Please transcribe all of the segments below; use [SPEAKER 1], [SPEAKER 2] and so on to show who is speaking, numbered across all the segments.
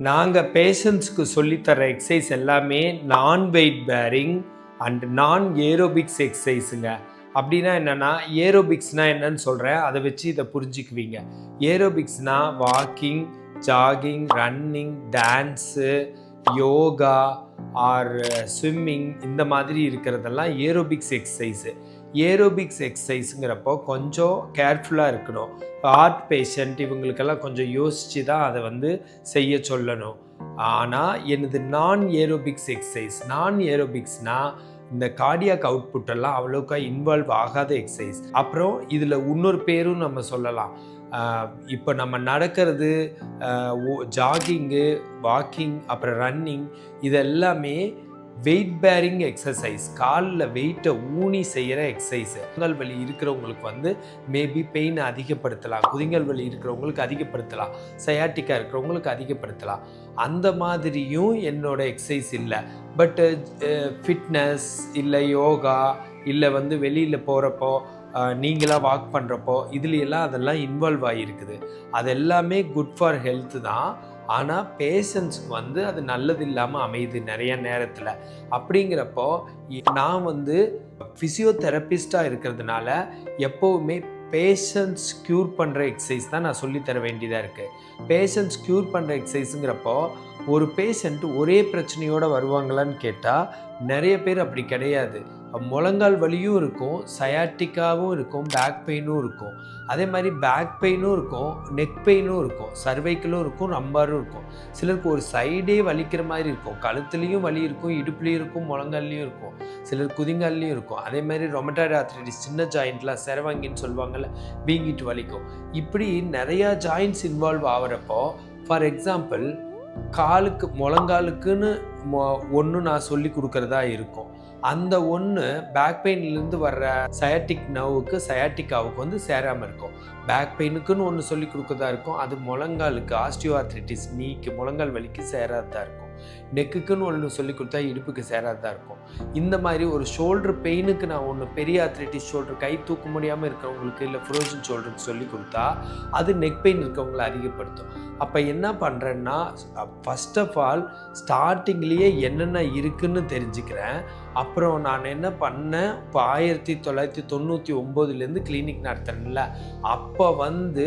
[SPEAKER 1] நாங்கள் பேஷண்ட்ஸ்க்கு சொல்லித்தர எக்ஸசைஸ் எல்லாமே நான் வெயிட் பேரிங் அண்ட் நான் ஏரோபிக்ஸ் எக்ஸசைஸுங்க அப்படின்னா என்னென்னா ஏரோபிக்ஸ்னால் என்னன்னு சொல்கிறேன் அதை வச்சு இதை புரிஞ்சுக்குவீங்க. ஏரோபிக்ஸ்னால் walking jogging running dance yoga or swimming இந்த மாதிரி இருக்கிறதெல்லாம் ஏரோபிக்ஸ் எக்ஸசைஸு ஏரோபிக்ஸ் எக்ஸசைஸுங்கிறப்போ கொஞ்சம் கேர்ஃபுல்லாக இருக்கணும். ஹார்ட் பேஷண்ட் இவங்களுக்கெல்லாம் கொஞ்சம் யோசித்து தான் அதை வந்து செய்ய சொல்லணும். ஆனால் எனது நான் ஏரோபிக்ஸ் எக்ஸசைஸ் நான் ஏரோபிக்ஸ்னால் இந்த கார்டியாக் அவுட்புட்டெல்லாம் அவ்வளோக்கா இன்வால்வ் ஆகாத எக்ஸசைஸ். அப்புறம் இதில் இன்னொரு பேரும் நம்ம சொல்லலாம். இப்போ நம்ம நடக்கிறது ஜாகிங்கு வாக்கிங் அப்புறம் ரன்னிங் இது எல்லாமே வெயிட் பேரிங் எக்ஸசைஸ் காலில் வெயிட்டை ஊனி செய்கிற எக்ஸசைஸ் குதிங்கல் வலி இருக்கிறவங்களுக்கு வந்து மேபி பெயின் அதிகப்படுத்தலாம். குதிங்கல் வலி இருக்கிறவங்களுக்கு அதிகப்படுத்தலாம். சயாட்டிக்கா இருக்கிறவங்களுக்கு அதிகப்படுத்தலாம். அந்த மாதிரியும் என்னோட எக்ஸசைஸ் இல்லை. பட்டு ஃபிட்னஸ் இல்லை யோகா இல்லை வந்து வெளியில் போகிறப்போ நீங்களாக வாக் பண்ணுறப்போ இதுலையெல்லாம் அதெல்லாம் இன்வால்வ் ஆகியிருக்குது அது எல்லாமே குட் ஃபார் ஹெல்த்து தான். ஆனால் பேஷன்ஸுக்கு வந்து அது நல்லது இல்லாமல் அமையுது நிறைய நேரத்தில். அப்படிங்கிறப்போ நான் வந்து ஃபிசியோதெரபிஸ்டாக இருக்கிறதுனால எப்போவுமே பேஷன்ஸ் க்யூர் பண்ணுற எக்ஸசைஸ் தான் நான் சொல்லித்தர வேண்டியதாக இருக்குது பேஷன்ஸ் க்யூர் பண்ணுற எக்ஸசைஸுங்கிறப்போ ஒரு பேஷண்ட் ஒரே பிரச்சனையோடு வருவாங்களான்னு கேட்டால் நிறைய பேர் அப்படி கிடையாது. முழங்கால் வலியும் இருக்கும் சயாட்டிக்காவும் இருக்கும் பேக் பெயினும் இருக்கும். அதே மாதிரி பேக் பெயினும் இருக்கும் நெக் பெயினும் இருக்கும் சர்வைக்கலும் இருக்கும் நம்பரும் இருக்கும். சிலருக்கு ஒரு சைடே வலிக்கிற மாதிரி இருக்கும். கழுத்துலேயும் வலி இருக்கும் இடுப்புலேயும் இருக்கும் முழங்கால்லையும் இருக்கும். சிலர் குதிங்கால்லையும் இருக்கும். அதே மாதிரி ரொமட்டாய்டு ஆர்த்ரைட்டிஸ் சின்ன ஜாயிண்ட்லாம் செரவாங்கின்னு சொல்லுவாங்கள்ல வீங்கிட்டு வலிக்கும். இப்படி நிறையா ஜாயின்ட்ஸ் இன்வால்வ் ஆகிறப்போ ஃபார் எக்ஸாம்பிள் காலுக்கு முழங்காலுக்குன்னு ஒன்று நான் சொல்லி கொடுக்குறதா இருக்கும். அந்த ஒன்று பேக் பெயின்லேருந்து வர்ற சயாட்டிக் நர்வுக்கு சயாட்டிக்காவுக்கு வந்து சேராமல் இருக்கும். பேக் பெயினுக்குன்னு ஒன்று சொல்லி கொடுக்கறதா இருக்கும். அது முழங்காலுக்கு ஆஸ்டியோஆர்த்ரைட்டிஸ் நீக்கு முழங்கால் வலிக்கு சேராததாக இருக்கும். நெக்குக்குன்னு ஒன்று சொல்லி கொடுத்தா இடுப்புக்கு சேராததாக இருக்கும். இந்த மாதிரி ஒரு ஷோல்டர் பெயினுக்கு நான் ஒன்று பெரிய ஆத்ரைட்டிஸ் ஷோல்டர் கை தூக்க முடியாமல் இருக்கிறவங்களுக்கு இல்லை ஃப்ரோசன் ஷோல்டருக்கு சொல்லி கொடுத்தா அது நெக் பெயின் இருக்கவங்களை அதிகப்படுத்தும் அப்போ என்ன பண்ணுறேன்னா ஃபஸ்ட் ஆஃப் ஆல் ஸ்டார்டிங்லேயே என்னென்ன இருக்குன்னு தெரிஞ்சுக்கிறேன். அப்புறம் நான் என்ன பண்ணேன்? இப்போ ஆயிரத்தி தொள்ளாயிரத்தி தொண்ணூற்றி ஒம்போதுலேருந்து கிளினிக் நடத்துறேன்ல. அப்போ வந்து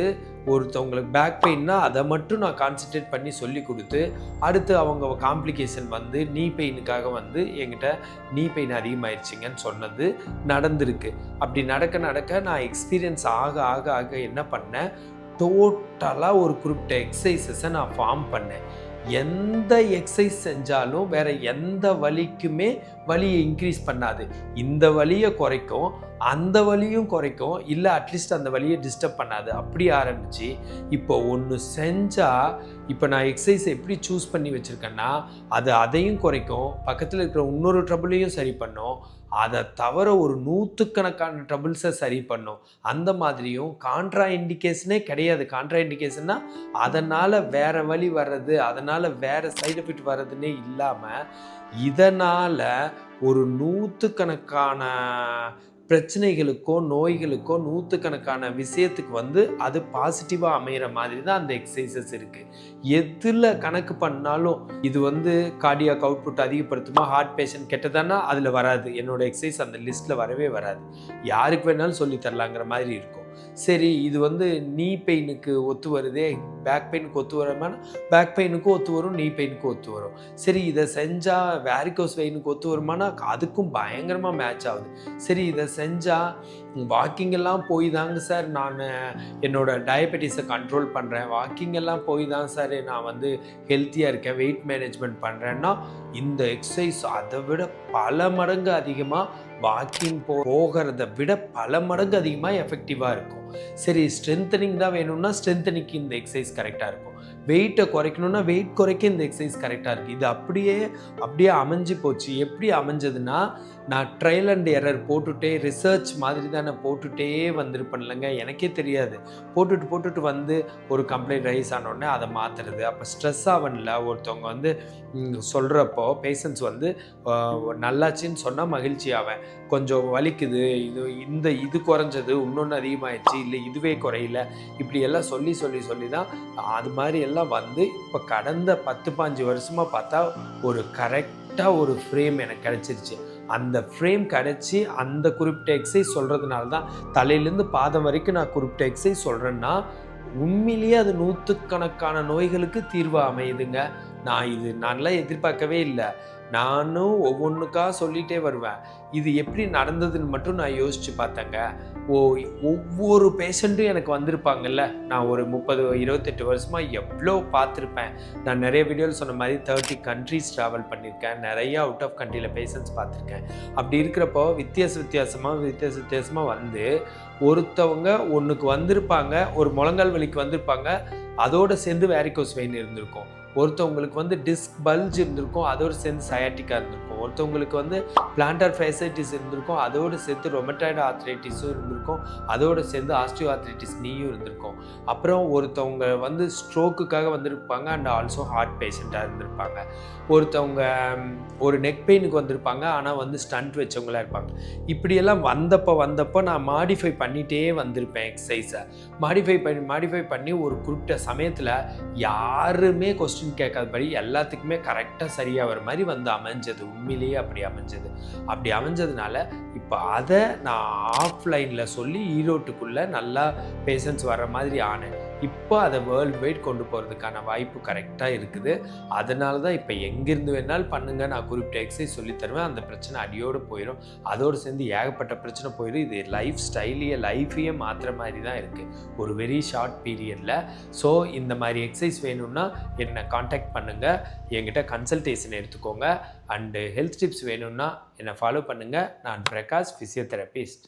[SPEAKER 1] ஒருத்தவங்களுக்கு பேக் பெயின்னா அதை மட்டும் நான் கான்சென்ட்ரேட் பண்ணி சொல்லி கொடுத்து அடுத்து அவங்க காம்ப்ளிகேஷன் வந்து நீ பெயினுக்காக வந்து என்கிட்ட நீ பெயின் அதிகமாயிருச்சிங்கன்னு சொன்னது நடந்திருக்கு. அப்படி நடக்க நடக்க நான் எக்ஸ்பீரியன்ஸ் ஆக ஆக ஆக என்ன பண்ணேன்? டோட்டலாக ஒரு குறிப்பிட்ட எக்ஸசைசஸை நான் ஃபார்ம் பண்ணேன். எந்த எக்ஸசைஸ் செஞ்சாலும் வேற எந்த வலிக்குமே வலியை இன்க்ரீஸ் பண்ணாது. இந்த வலியை குறைக்கும் அந்த வலியும் குறைக்கும் இல்லை அட்லீஸ்ட் அந்த வலியை டிஸ்டர்ப் பண்ணாது. அப்படி ஆரம்பித்து இப்போ ஒன்று செஞ்சால் இப்போ நான் எக்ஸசைஸ் எப்படி சூஸ் பண்ணி வச்சுருக்கேன்னா அது அதையும் குறைக்கும். பக்கத்தில் இருக்கிற இன்னொரு ட்ரபுளையும் சரி பண்ணும். அதை தவிர ஒரு நூற்றுக்கணக்கான ட்ரபிள்ஸை சரி பண்ணும். அந்த மாதிரியும் கான்ட்ரா இண்டிகேஷனே கிடையாது. கான்ட்ரா இண்டிகேஷன்னா அதனால் வேறு வழி வர்றது அதனால் வேறு சைடு எஃபெக்ட் வர்றதுன்னே இல்லாமல் இதனால் ஒரு நூற்றுக்கணக்கான பிரச்சனைகளுக்கோ நோய்களுக்கோ நூற்றுக்கணக்கான விஷயத்துக்கு வந்து அது பாசிட்டிவாக அமைகிற மாதிரி தான் அந்த எக்ஸசைசஸ் இருக்குது எதில் கணக்கு பண்ணாலும் இது வந்து கார்டியாக் அவுட்புட் அதிகப்படுத்துமா ஹார்ட் பேஷண்ட் கெட்டதானா அதில் வராது. என்னோட எக்ஸசைஸ் அந்த லிஸ்ட்டில் வரவே வராது. யாருக்கு வேணாலும் சொல்லி தரலாங்கிற மாதிரி இருக்கும். சரி இது வந்து நீ பெயினுக்கு ஒத்து வருதே. பேக் பெயினுக்கு ஒத்து வரமான பேக் பெயினுக்கும் ஒத்து வரும் நீ பெயினுக்கும் ஒத்து வரும். சரி இதை செஞ்சால் வேரிகோஸ் வெயினுக்கு ஒத்து வருமானா? அதுக்கும் பயங்கரமாக மேட்ச் ஆகுது. சரி இதை செஞ்சால் வாக்கிங் எல்லாம் போய் தாங்க சார் நான் என்னோடய டயபெட்டிஸை கண்ட்ரோல் பண்ணுறேன் வாக்கிங் எல்லாம் போய் தான் சார் நான் வந்து ஹெல்த்தியாக இருக்கேன் வெயிட் மேனேஜ்மெண்ட் பண்ணுறேன்னா இந்த எக்ஸசைஸ் அதை விட பல மடங்கு அதிகமாக வாக்கிங் போ போகிறத விட பல மடங்கு அதிகமாக எஃபெக்டிவாக இருக்கும். சரி ஸ்ட்ரென்தனிங் தான் வேணும்னா ஸ்ட்ரென்தனிக்கு இந்த எக்ஸசைஸ் கரெக்டாக இருக்கும். வெயிட்டை குறைக்கணும்னா வெயிட் குறைக்க இந்த எக்ஸசைஸ் கரெக்டாக இருக்குது இது அப்படியே அப்படியே அமைஞ்சு போச்சு. எப்படி அமைஞ்சதுன்னா நான் ட்ரையல் அண்ட் எரர் போட்டுட்டே ரிசர்ச் மாதிரி தான் நான் போட்டுட்டே வந்திருப்பேன் இல்லைங்க. எனக்கே தெரியாது. போட்டுட்டு போட்டுட்டு வந்து ஒரு கம்ப்ளைண்ட் ரைஸ் ஆனோடனே அதை மாற்றுறது அப்போ ஸ்ட்ரெஸ் ஆகல ஒருத்தவங்க வந்து சொல்கிறப்போ பேஷண்ட்ஸ் வந்து நல்லாச்சின்னு சொன்னால் மகிழ்ச்சி ஆவேன். கொஞ்சம் வலிக்குது. இது இந்த இது குறைஞ்சது. இன்னொன்று அதிகமாகிடுச்சு இல்லை இதுவே குறையில. இப்படி எல்லாம் சொல்லி சொல்லி சொல்லி தான் அது மாதிரி எல்லாம் வந்து இப்போ கடந்த பத்து பாஞ்சு வருஷமாக பார்த்தா ஒரு கரெக்டாக ஒரு ஃப்ரேம் எனக்கு கிடச்சிருச்சு. அந்த ஃப்ரேம் கிடச்சி அந்த குறிப்பிட்ட எக்ஸசைஸ் சொல்கிறதுனால தான் தலையிலேருந்து பாதம் வரைக்கும் நான் குறிப்பிட்ட எக்ஸசைஸ் சொல்கிறேன்னா உண்மையிலேயே அது நூற்றுக்கணக்கான நோய்களுக்கு தீர்வு அமையுதுங்க. நான் இது நல்லா எதிர்பார்க்கவே இல்லை. நானும் ஒவ்வொன்றுக்கா சொல்லிகிட்டே வருவேன். இது எப்படி நடந்ததுன்னு மட்டும் நான் யோசித்து பார்த்தேங்க. ஓ ஒவ்வொரு பேஷண்ட்டும் எனக்கு வந்திருப்பாங்கல்ல. நான் ஒரு முப்பது இருபத்தெட்டு வருஷமாக எவ்வளோ பார்த்துருப்பேன். நான் நிறைய வீடியோவில் சொன்ன மாதிரி தேர்ட்டி கண்ட்ரீஸ் ட்ராவல் பண்ணியிருக்கேன். நிறையா அவுட் ஆஃப் கண்ட்ரியில் பேஷண்ட்ஸ் பார்த்துருக்கேன். அப்படி இருக்கிறப்போ வித்தியாச வித்தியாசமாக வித்தியாச வித்தியாசமாக வந்து ஒருத்தவங்க ஒன்றுக்கு வந்திருப்பாங்க ஒரு முழங்கால் வலிக்கு வந்திருப்பாங்க அதோடு சேர்ந்து வேரிகோஸ் வெயின் இருந்திருக்கும். ஒருத்தவங்களுக்கு வந்து டிஸ்க் பல்ஜ் இருந்திருக்கும் அதோடு சேர்ந்து சயாட்டிக்காக இருந்திருக்கும். ஒருத்தவங்களுக்கு வந்து பிளான்டர் ஃபேசைட்டிஸ் இருந்திருக்கும் அதோடு சேர்த்து ரொமட்டாய்டு ஆர்த்ரைட்டிஸும் இருந்திருக்கும் அதோடு சேர்ந்து ஆஸ்டியோ ஆர்த்ரைட்டிஸ் நீயும் இருந்திருக்கும். அப்புறம் ஒருத்தவங்க வந்து ஸ்ட்ரோக்குக்காக வந்திருப்பாங்க அண்ட் ஆல்சோ ஹார்ட் பேஷண்ட்டாக இருந்திருப்பாங்க. ஒருத்தவங்க ஒரு நெக் பெயினுக்கு வந்திருப்பாங்க ஆனால் வந்து ஸ்டண்ட் வச்சவங்களா இருப்பாங்க. இப்படியெல்லாம் வந்தப்போ வந்தப்போ நான் மாடிஃபை பண்ணிகிட்டே வந்திருப்பேன் எக்ஸசைஸை மாடிஃபை பண்ணி மாடிஃபை பண்ணி ஒரு குறிப்பிட்ட சமயத்தில் யாருமே கொஸ்டின் கேட்காதபடி எல்லாத்துக்குமே கரெக்டாக சரியாக வர மாதிரி வந்து அமைஞ்சது. உண்மையிலேயே அப்படி அமைஞ்சது. அப்படி அமைஞ்சதுனால இப்போ அதை நான் ஆஃப்லைனில் சொல்லி ஈரோட்டுக்குள்ளே நல்லா பேஷன்ஸ் வர மாதிரி ஆனேன். இப்போ அதை வேர்ல்டு வைட் கொண்டு போகிறதுக்கான வாய்ப்பு கரெக்டாக இருக்குது. அதனால தான் இப்போ எங்கேருந்து வேணாலும் பண்ணுங்க. நான் குறிப்பிட்ட எக்ஸசைஸ் சொல்லி தருவேன். அந்த பிரச்சனை அடியோடு போயிடும் அதோடு சேர்ந்து ஏகப்பட்ட பிரச்சனை போயிடும் இது லைஃப் ஸ்டைலையே லைஃபையே மாற்றுற மாதிரி தான் இருக்குது ஒரு வெரி ஷார்ட் பீரியடில் ஸோ இந்த மாதிரி எக்ஸசைஸ் வேணும்னா என்னை காண்டாக்ட் பண்ணுங்கள் என்கிட்ட கன்சல்டேஷன் எடுத்துக்கோங்க. அண்டு ஹெல்த் டிப்ஸ் வேணும்னா என்னை ஃபாலோ பண்ணுங்கள் நான் பிரகாஷ் ஃபிசியோதெரபிஸ்ட்